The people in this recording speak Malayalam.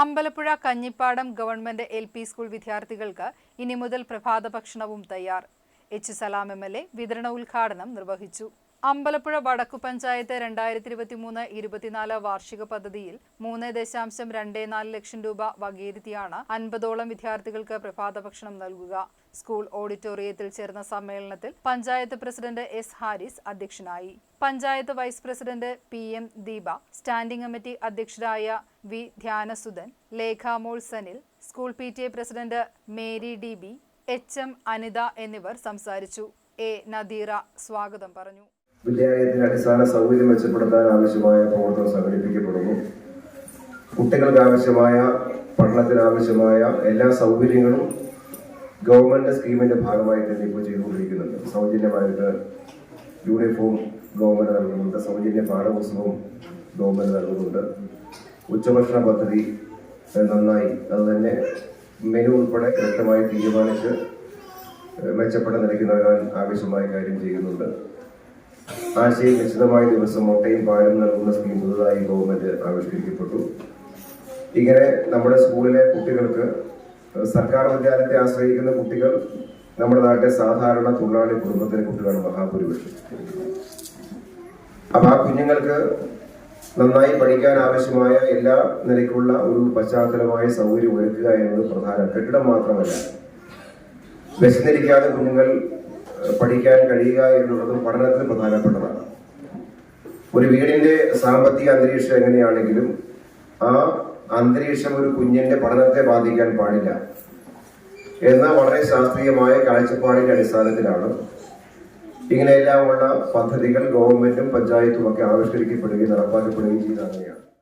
Ambalappuzha Kanjippadam government L P school വിദ്യാർത്ഥികൾക്ക് ഇനി മുതൽ പ്രഭാത ഭക്ഷണവും തയ്യാർ. H Salam M L A വിതരണ ഉദ്ഘാടനം നിർവഹിച്ചു. അമ്പലപ്പുഴ വടക്കു പഞ്ചായത്ത് രണ്ടായിരത്തി ഇരുപത്തി മൂന്ന് ഇരുപത്തിനാല് വാർഷിക പദ്ധതിയിൽ മൂന്ന് ദശാംശം രണ്ട് നാല് ലക്ഷം രൂപ വകയിരുത്തിയാണ് അൻപതോളം വിദ്യാർത്ഥികൾക്ക് പ്രഭാത ഭക്ഷണം നൽകുക. സ്കൂൾ ഓഡിറ്റോറിയത്തിൽ ചേർന്ന സമ്മേളനത്തിൽ പഞ്ചായത്ത് പ്രസിഡന്റ് എസ് ഹാരിസ് അധ്യക്ഷനായി. Panchayat vice president P M Deepa standing committee അധ്യക്ഷരായ V Dhyanasudhan Lekhamol Sanil school P T A president Mary D B H M Anitha എന്നിവർ സംസാരിച്ചു. എ നദീറ സ്വാഗതം പറഞ്ഞു. വിദ്യാലയത്തിന്റെ അടിസ്ഥാന സൗകര്യം മെച്ചപ്പെടുത്താൻ ആവശ്യമായ പ്രവർത്തനം സംഘടിപ്പിക്കപ്പെടുന്നു. കുട്ടികൾക്ക് ആവശ്യമായ പഠനത്തിന് ആവശ്യമായ എല്ലാ സൗകര്യങ്ങളും ഗവൺമെന്റ് സ്കീമിന്റെ ഭാഗമായി തന്നെ ഇപ്പോൾ ചെയ്തുകൊണ്ടിരിക്കുന്നുണ്ട്. സൗജന്യമായിട്ട് യൂണിഫോം ഗവൺമെന്റ് നൽകുന്നുണ്ട്. സൗജന്യ പാഠപുസ്തകവും ഗവൺമെന്റ് നൽകുന്നുണ്ട്. ഉച്ചഭക്ഷണ പദ്ധതി നന്നായി. അത് തന്നെ മെനു ഉൾപ്പെടെ കൃത്യമായി തീരുമാനിച്ച് മെച്ചപ്പെട്ട നിലയ്ക്ക് നൽകാൻ ആവശ്യമായ കാര്യം ചെയ്യുന്നുണ്ട്. ആഴ്ചയിൽ നിശ്ചിതമായ ദിവസം മുട്ടയും പാലും നൽകുന്ന സ്കീം പുതുതായി ഗവൺമെന്റ് ആവിഷ്കരിക്കപ്പെട്ടു. ഇങ്ങനെ നമ്മുടെ സ്കൂളിലെ കുട്ടികൾക്ക് സർക്കാർ വിദ്യാലയത്തെ ആശ്രയിക്കുന്ന കുട്ടികൾ നമ്മുടെ നാട്ടിലെ സാധാരണ തൊഴിലാളി കുടുംബത്തിലെ കുട്ടികളാണ് മഹാഭൂരിപക്ഷം. അപ്പൊ ആ കുഞ്ഞുങ്ങൾക്ക് നന്നായി പഠിക്കാൻ ആവശ്യമായ എല്ലാ നിലയ്ക്കുള്ള ഒരു പശ്ചാത്തലമായ സൗകര്യം ഒരുക്കുക എന്നത് പ്രധാന. കെട്ടിടം മാത്രമല്ല വിശന്നിരിക്കാതെ കുഞ്ഞുങ്ങൾ പഠിക്കാൻ കഴിയുക എന്നുള്ളതും പഠനത്തിന് പ്രധാനപ്പെട്ടതാണ്. ഒരു വീടിന്റെ സാമ്പത്തിക അന്തരീക്ഷം എങ്ങനെയാണെങ്കിലും ആ അന്തരീക്ഷം ഒരു കുഞ്ഞിന്റെ പഠനത്തെ ബാധിക്കാൻ പാടില്ല. എന്ന വളരെ ശാസ്ത്രീയമായ കാഴ്ചപ്പാടിന്റെ അടിസ്ഥാനത്തിലാണ് ഇങ്ങനെയെല്ലാമുള്ള പദ്ധതികൾ ഗവൺമെന്റും പഞ്ചായത്തും ഒക്കെ ആവിഷ്കരിക്കപ്പെടുകയും നടപ്പാക്കപ്പെടുകയും ചെയ്ത